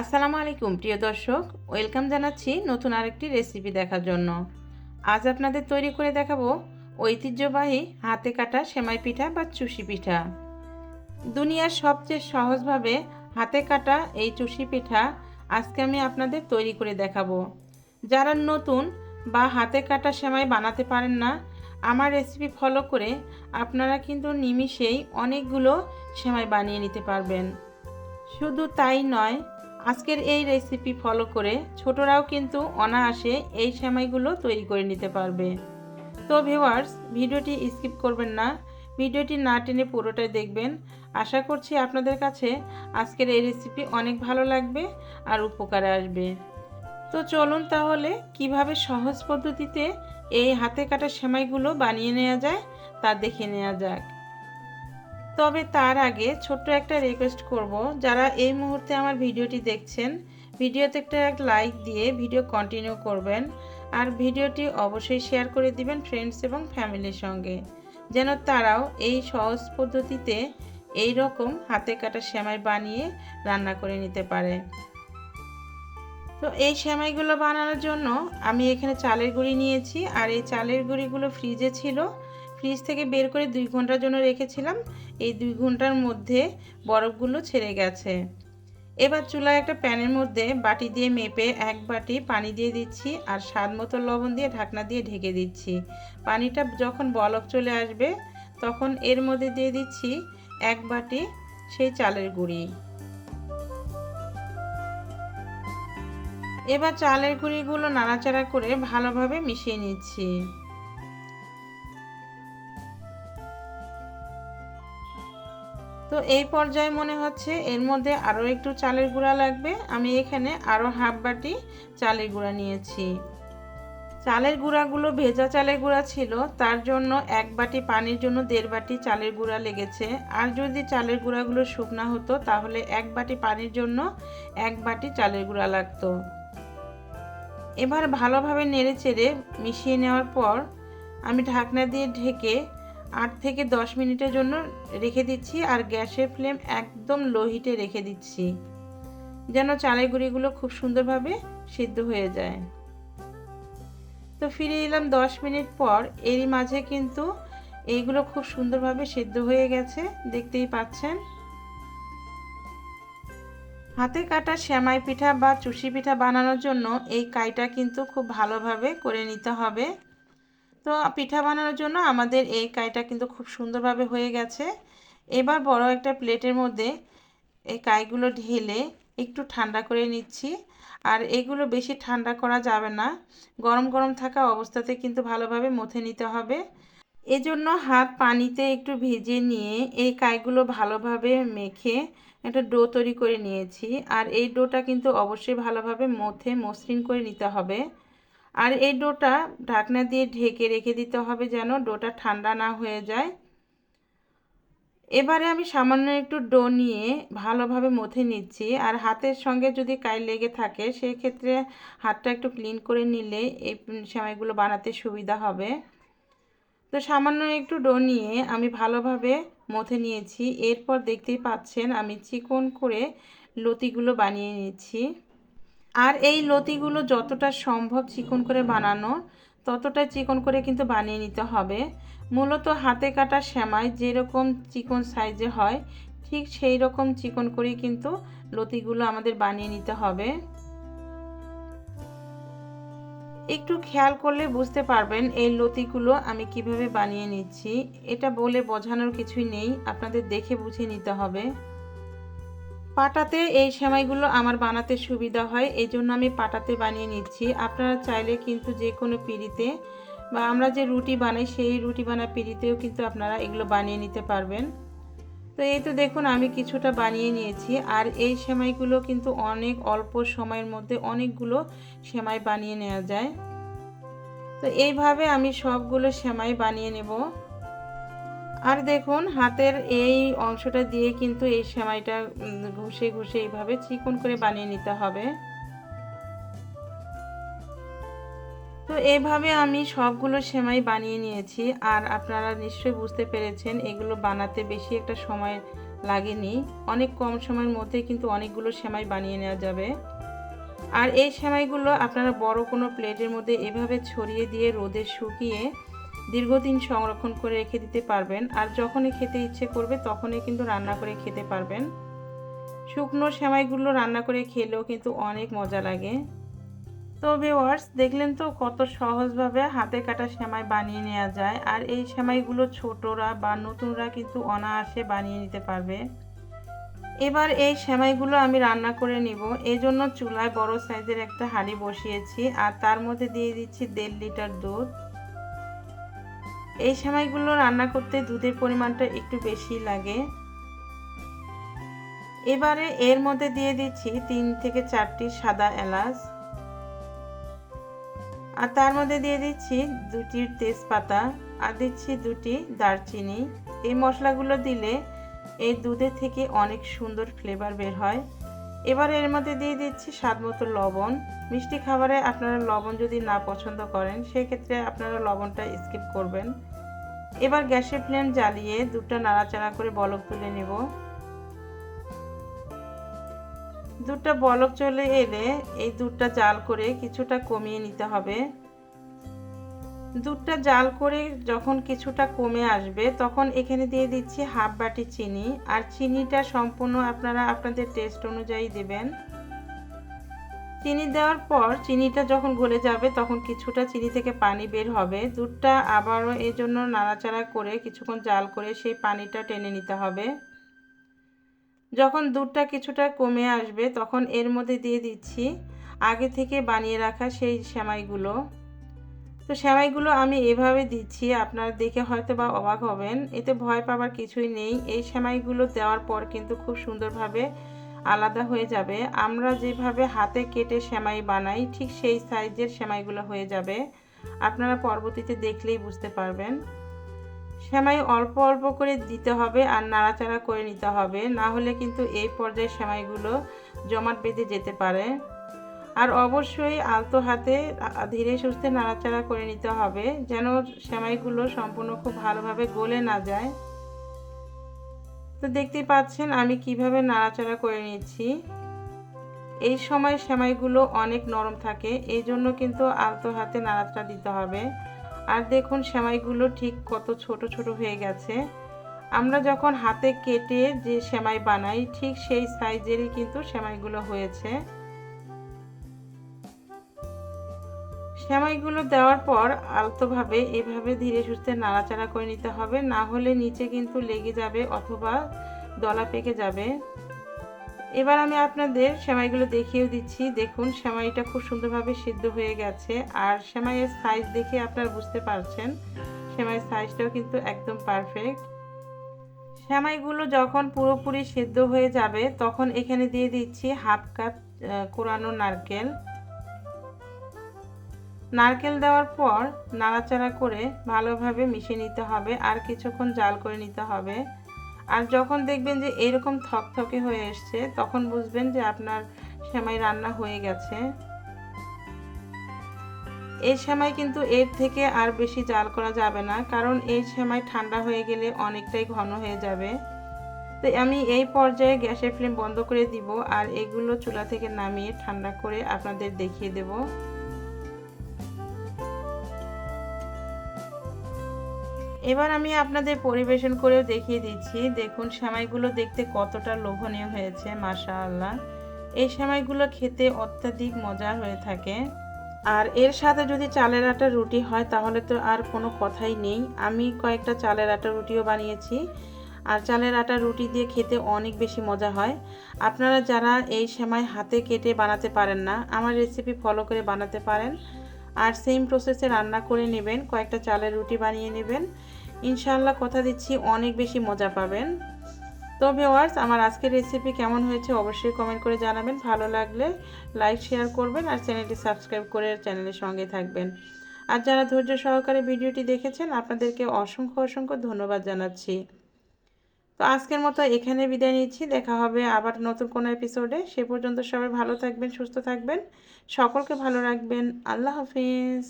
আসসালামু আলাইকুম, প্রিয় দর্শক। ওয়েলকাম জানাচ্ছি নতুন আরেকটি রেসিপি দেখার জন্য। আজ আপনাদের তৈরি করে দেখাবো ঐতিহ্যবাহী হাতে কাটা সেমাই পিঠা বা চুষি পিঠা। দুনিয়ার সবচেয়ে সহজভাবে হাতে কাটা এই চুষি পিঠা আজকে আমি আপনাদের তৈরি করে দেখাবো। যারা নতুন বা হাতে কাটা সেমাই বানাতে পারেন না, আমার রেসিপি ফলো করে আপনারা কিন্তু নিমিষেই অনেকগুলো সেমাই বানিয়ে নিতে পারবেন। শুধু তাই নয় আজকের এই রেসিপি ফলো করে ছোটরাও কিন্তু অনায়াসে এই সেমাইগুলো তৈরি করে নিতে পারবে। তো ভিউয়ার্স ভিডিওটি স্কিপ করবেন না। ভিডিওটি না টেনে পুরোটাই দেখবেন। আশা করছি আপনাদের কাছে আজকের এই রেসিপি অনেক ভালো লাগবে আর উপকারে আসবে। তো চলুন তাহলে কীভাবে সহজ পদ্ধতিতে এই হাতে কাটা সেমাইগুলো বানিয়ে নেওয়া যায় তা দেখে নেওয়া যাক। তবে তার আগে ছোট্ট একটা রিকোয়েস্ট করব। যারা এই মুহূর্তে আমার ভিডিওটি দেখছেন, ভিডিওতে একটা লাইক দিয়ে ভিডিও কন্টিনিউ করবেন আর ভিডিওটি অবশ্যই শেয়ার করে দিবেন ফ্রেন্ডস এবং ফ্যামিলির সঙ্গে। যেন তারাও এই সহজ পদ্ধতিতে এই রকম হাতে কাটা সেমাই বানিয়ে রান্না করে নিতে পারে। তো এই সেমাইগুলো বানানোর জন্য আমি এখানে চালের গুঁড়ি নিয়েছি আর এই চালের গুঁড়িগুলো ফ্রিজে ছিল। ফ্রিজ থেকে বের করে দুই ঘণ্টার জন্য রেখেছিলাম। এই দুই ঘণ্টার মধ্যে বরফগুলো ছেড়ে গেছে। এবার চুলায় একটা প্যানের মধ্যে বাটি দিয়ে মেপে এক বাটি পানি দিয়ে দিচ্ছি আর স্বাদ মতো লবণ দিয়ে ঢাকনা দিয়ে ঢেকে দিচ্ছি। পানিটা যখন বলক চলে আসবে, তখন এর মধ্যে দিয়ে দিচ্ছি এক বাটি সেই চালের গুঁড়ি। এবার চালের গুঁড়িগুলো নাড়াচাড়া করে ভালোভাবে মিশিয়ে নিচ্ছি। তো এই পর্যায়ে মনে হচ্ছে এর মধ্যে আরও একটু চালের গুঁড়া লাগবে। আমি এখানে আরও হাফ বাটি চালের গুঁড়া নিয়েছি। চালের গুঁড়াগুলো ভেজা চালের গুঁড়া ছিল, তার জন্য এক বাটি পানির জন্য দেড় বাটি চালের গুঁড়া লেগেছে। আর যদি চালের গুঁড়াগুলো শুকনা হতো, তাহলে এক বাটি পানির জন্য এক বাটি চালের গুঁড়া লাগতো। এবার ভালোভাবে নেড়ে চেড়ে মিশিয়ে নেওয়ার পর আমি ঢাকনা দিয়ে ঢেকে আট থেকে দশ মিনিটের জন্য রেখে দিচ্ছি আর গ্যাসের ফ্লেম একদম লো হিটে রেখে দিচ্ছি, যেন চালের গুঁড়িগুলো খুব সুন্দরভাবে সিদ্ধ হয়ে যায়। তো ফিরে এলাম দশ মিনিট পর এরই মাঝে কিন্তু এইগুলো খুব সুন্দরভাবে সিদ্ধ হয়ে গেছে, দেখতেই পাচ্ছেন। হাতে কাটা শ্যামাই পিঠা বা চুষি পিঠা বানানোর জন্য এই কাইটা কিন্তু খুব ভালোভাবে করে নিতে হবে। তো পিঠা বানানোর জন্য আমাদের এই কাইটা কিন্তু খুব সুন্দরভাবে হয়ে গেছে। এবার বড় একটা প্লেটের মধ্যে এই কাইগুলো ঢেলে একটু ঠান্ডা করে নিচ্ছি। আর এগুলো বেশি ঠান্ডা করা যাবে না। গরম গরম থাকা অবস্থাতে কিন্তু ভালোভাবে মথে নিতে হবে। এজন্য হাত পানিতে একটু ভিজিয়ে নিয়ে এই কাইগুলো ভালোভাবে মেখে একটা ডো তৈরি করে নিয়েছি। আর এই ডোটা কিন্তু অবশ্যই ভালোভাবে মথে মসৃণ করে নিতে হবে। আর এই ডোটা ঢাকনা দিয়ে ঢেকে রেখে দিতে হবে যেন ডোটা ঠান্ডা না হয়ে যায়। এবারে আমি সামান্য একটু ডো নিয়ে ভালোভাবে মথে নিচ্ছি। আর হাতের সঙ্গে যদি কাই লেগে থাকে, সেক্ষেত্রে হাতটা একটু ক্লিন করে নিলে এই সেমাইগুলো বানাতে সুবিধা হবে। তো সামান্য একটু ডো নিয়ে আমি ভালোভাবে মথে নিয়েছি। এরপর দেখতেই পাচ্ছেন আমি চিকন করে লতিগুলো বানিয়ে নিচ্ছি। আর এই লতিগুলো যতটা সম্ভব চিকন করে বানানো ততটা চিকন করে কিন্তু বানিয়ে নিতে হবে। মূলত হাতে কাটা সেমাই যেরকম চিকন সাইজে হয়, ঠিক সেই রকম চিকন করেই কিন্তু লতিগুলো আমাদের বানিয়ে নিতে হবে। একটু খেয়াল করলে বুঝতে পারবেন এই লতিগুলো আমি কীভাবে বানিয়ে নিচ্ছি। এটা বলে বোঝানোর কিছুই নেই, আপনাদের দেখে বুঝে নিতে হবে। পাটাতে এই সেমাইগুলো আমার বানাতে সুবিধা হয় এই জন্য আমি পাটাতে বানিয়ে নিচ্ছি। আপনারা চাইলে কিন্তু যে কোনো পিড়িতে বা আমরা যে রুটি বানাই, সেই রুটি বানা পিড়িতেও কিন্তু আপনারা এগুলো বানিয়ে নিতে পারবেন। তো এই তো দেখুন, আমি কিছুটা বানিয়ে নিয়েছি। আর এই সেমাইগুলো কিন্তু অনেক অল্প সময়ের মধ্যে অনেকগুলো সেমাই বানিয়ে নেওয়া যায়। তো এইভাবে আমি সবগুলো সেমাই বানিয়ে নেব। আর দেখুন, হাতের এই অংশটা দিয়ে কিন্তু এই সেমাইটা ঘষে ঘষে এইভাবে চিকন করে বানিয়ে নিতে হবে। তো এইভাবে আমি সবগুলো সেমাই বানিয়ে নিয়েছি, আর আপনারা নিশ্চয়ই বুঝতে পেরেছেন, এগুলো বানাতে বেশি একটা সময় লাগেনি। অনেক কম সময়ের মধ্যে কিন্তু অনেকগুলো সেমাই বানিয়ে নেওয়া যাবে। আর এই সেমাইগুলো আপনারা বড় কোনো প্লেটের মধ্যে এভাবে ছড়িয়ে দিয়ে রোদে শুকিয়ে দীর্ঘদিন সংরক্ষণ করে রেখে দিতে পারবেন আর যখনই খেতে ইচ্ছে করবে তখনই কিন্তু রান্না করে খেতে পারবেন। শুকনো সেমাইগুলো রান্না করে খেলেও কিন্তু অনেক মজা লাগে। তো ভিওয়ার্স দেখলেন তো কত সহজভাবে হাতে কাটা সেমাই বানিয়ে নেওয়া যায় আর এই সেমাইগুলো ছোটরা বা নতুনরা কিন্তু অনায়াসে বানিয়ে নিতে পারবে। এবার এই সেমাইগুলো আমি রান্না করে নিব। এই জন্য চুলায় বড় সাইজের একটা হাঁড়ি বসিয়েছি আর তার মধ্যে দিয়ে দিচ্ছি দেড় লিটার দুধ। এই সেমাইগুলো রান্না করতে দুধের পরিমাণটা একটু বেশি লাগে। এবারে এর মধ্যে দিয়ে দিচ্ছি তিন থেকে চারটি সাদা এলাচ। আর তার মধ্যে দিয়ে দিচ্ছি দুটি তেজপাতা আর দিচ্ছি দুটি দারচিনি। এই মশলাগুলো দিলে এই দুধের থেকে অনেক সুন্দর ফ্লেভার বের হয়। এবার এর মধ্যে দিয়ে দিচ্ছি স্বাদ মতো লবণ। মিষ্টি খাবারে আপনারা লবণ যদি না পছন্দ করেন, সেক্ষেত্রে আপনারা লবণটা স্কিপ করবেন। এবার গ্যাসের ফ্লেম জ্বালিয়ে দুধটা নাড়াচাড়া করে বলক তুলে নেব। দুধটা বলক চলে এলে এই দুধটা জাল করে কিছুটা কমিয়ে নিতে হবে। দুধটা জাল করে যখন কিছুটা কমে আসবে, তখন এখানে দিয়ে দিচ্ছি হাফ বাটি চিনি। আর চিনিটা সম্পূর্ণ আপনারা আপনাদের টেস্ট অনুযায়ী দেবেন। চিনি দেওয়ার পর চিনিটা যখন গলে যাবে, তখন কিছুটা চিনি থেকে পানি বের হবে। দুধটা আবারও এই জন্য নাড়াচাড়া করে কিছুক্ষণ জাল করে সেই পানিটা টেনে নিতে হবে। যখন দুধটা কিছুটা কমে আসবে, তখন এর মধ্যে দিয়ে দিচ্ছি আগে থেকে বানিয়ে রাখা সেই সেমাইগুলো। তো সেমাইগুলো আমি এভাবে দিচ্ছি, আপনারা দেখে হয়তো বা অবাক হবেন। এতে ভয় পাবার কিছুই নেই। এই সেমাইগুলো দেওয়ার পর কিন্তু খুব সুন্দরভাবে আলাদা হয়ে যাবে। আমরা যেভাবে হাতে কেটে সেমাই বানাই, ঠিক সেই সাইজের সেমাইগুলো হয়ে যাবে। আপনারা পরবর্তীতে দেখলেই বুঝতে পারবেন। সেমাই অল্প অল্প করে দিতে হবে আর নাড়াচাড়া করে নিতে হবে। না হলে কিন্তু এই পর্যায়ে সেমাইগুলো জমাট বেঁধে যেতে পারে। আর অবশ্যই আলতো হাতে ধীরে সুস্থে নাড়াচাড়া করে নিতে হবে, যেন সেমাইগুলো সম্পূর্ণ খুব ভালোভাবে গলে না যায়। তো দেখতেই পাচ্ছেন আমি কীভাবে নাড়াচাড়া করে নিচ্ছি। এই সময় সেমাইগুলো অনেক নরম থাকে, এই জন্য কিন্তু আলতো হাতে নাড়াচাড়া দিতে হবে। আর দেখুন সেমাইগুলো ঠিক কত ছোট ছোট হয়ে গেছে। আমরা যখন হাতে কেটে যে সেমাই বানাই, ঠিক সেই সাইজেরই কিন্তু সেমাইগুলো হয়েছে। সেমাইগুলো দেওয়ার পর আলতোভাবে এভাবে ধীরে সুস্থে নাড়াচাড়া করে নিতে হবে। না হলে নিচে কিন্তু লেগে যাবে অথবা দলা পেকে যাবে। এবার আমি আপনাদের সেমাইগুলো দেখিয়েও দিচ্ছি। দেখুন, সেমাইটা খুব সুন্দরভাবে সিদ্ধ হয়ে গেছে। আর সেমাইয়ের সাইজ দেখে আপনারা বুঝতে পারছেন, সেমাইয়ের সাইজটাও কিন্তু একদম পারফেক্ট সেমাইগুলো যখন পুরোপুরি সিদ্ধ হয়ে যাবে, তখন এখানে দিয়ে দিচ্ছি হাফ কাপ কোরানো নারকেল। নারকেল দেওয়ার পর নাড়াচাড়া করে ভালোভাবে মিশিয়ে নিতে হবে আর কিছুক্ষণ জাল করে নিতে হবে। আর যখন দেখবেন যে এরকম থকথকে হয়ে এসছে, তখন বুঝবেন যে আপনার সেমাই রান্না হয়ে গেছে। এই সেমাই কিন্তু এর থেকে আর বেশি জাল করা যাবে না, কারণ এই সেমাই ঠান্ডা হয়ে গেলে অনেকটাই ঘন হয়ে যাবে। তো আমি এই পর্যায়ে গ্যাসের ফ্লেম বন্ধ করে দিব আর এগুলো চুলা থেকে নামিয়ে ঠান্ডা করে আপনাদের দেখিয়ে দেবো। এবার আমি আপনাদের পরিবেশন করেও দেখিয়ে দিচ্ছি। দেখুন, সেমাইগুলো দেখতে কতটা লোভনীয় হয়েছে মাশা আল্লাহ এই সেমাইগুলো খেতে অত্যাধিক মজা হয়ে থাকে। আর এর সাথে যদি চালের আটা রুটি হয়, তাহলে তো আর কোনো কথাই নেই। আমি কয়েকটা চালের আটা রুটিও বানিয়েছি। আর চালের আটা রুটি দিয়ে খেতে অনেক বেশি মজা হয়। আপনারা যারা এই সেমাই হাতে কেটে বানাতে পারেন না, আমার রেসিপি ফলো করে বানাতে পারেন। আর সেম প্রসেসে রান্না করে নেবেন, কয়েকটা চালের রুটি বানিয়ে নেবেন। ইনশাল্লাহ কথা দিচ্ছি, অনেক বেশি মজা পাবেন। তো ভিওয়ার্স আমার আজকের রেসিপি কেমন হয়েছে অবশ্যই কমেন্ট করে জানাবেন। ভালো লাগলে লাইক শেয়ার করবেন আর চ্যানেলটি সাবস্ক্রাইব করে চ্যানেলের সঙ্গে থাকবেন। আর যারা ধৈর্য সহকারে ভিডিওটি দেখেছেন, আপনাদেরকে অসংখ্য অসংখ্য ধন্যবাদ জানাচ্ছি। তো আজকের মতো এখানে বিদায় নিচ্ছি। দেখা হবে আবার নতুন কোনো এপিসোডে সে পর্যন্ত সবাই ভালো থাকবেন, সুস্থ থাকবেন। সকলকে ভালো রাখবেন। আল্লাহ হাফিজ।